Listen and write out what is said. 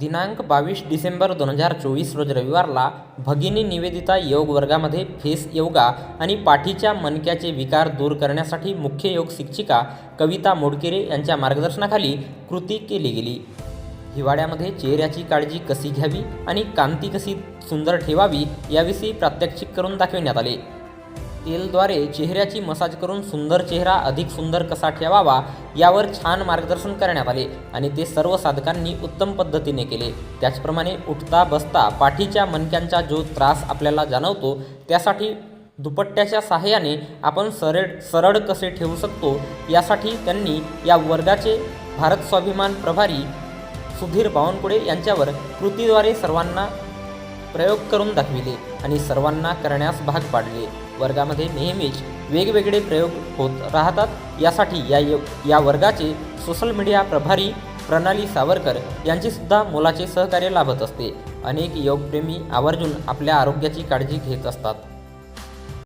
दिनांक बावीस डिसेंबर दोन हजार चोवीस रोज रविवारला भगिनी निवेदिता योग वर्गामध्ये फेस योगा आणि पाठीच्या मणक्याचे विकार दूर करण्यासाठी मुख्य योग शिक्षिका कविता मोडकेरे यांच्या मार्गदर्शनाखाली कृती केली गेली. हिवाळ्यामध्ये चेहऱ्याची काळजी कशी घ्यावी आणि कांती कशी सुंदर ठेवावी याविषयी प्रात्यक्षिक करून दाखविण्यात आले. तेलद्वारे चेहऱ्याची मसाज करून सुंदर चेहरा अधिक सुंदर कसा ठेवावा यावर छान मार्गदर्शन करण्यात आले आणि ते सर्व साधकांनी उत्तम पद्धतीने केले. त्याचप्रमाणे उठता बसता पाठीच्या मणक्यांचा जो त्रास आपल्याला जाणवतो त्यासाठी दुपट्ट्याच्या सहाय्याने आपण सरळ सरळ कसे ठेवू शकतो यासाठी त्यांनी या वर्गाचे भारत स्वाभिमान प्रभारी सुधीर बावनकुळे यांच्यावर कृतीद्वारे सर्वांना प्रयोग करून दाखविले आणि सर्वांना करण्यास भाग पाडले. वर्गामध्ये नेहमीच वेगवेगळे प्रयोग होत राहतात. यासाठी या या वर्गाचे सोशल मीडिया प्रभारी प्रणाली सावरकर यांचेसुद्धा मोलाचे सहकार्य लाभत असते. अनेक योगप्रेमी आवर्जून आपल्या आरोग्याची काळजी घेत असतात.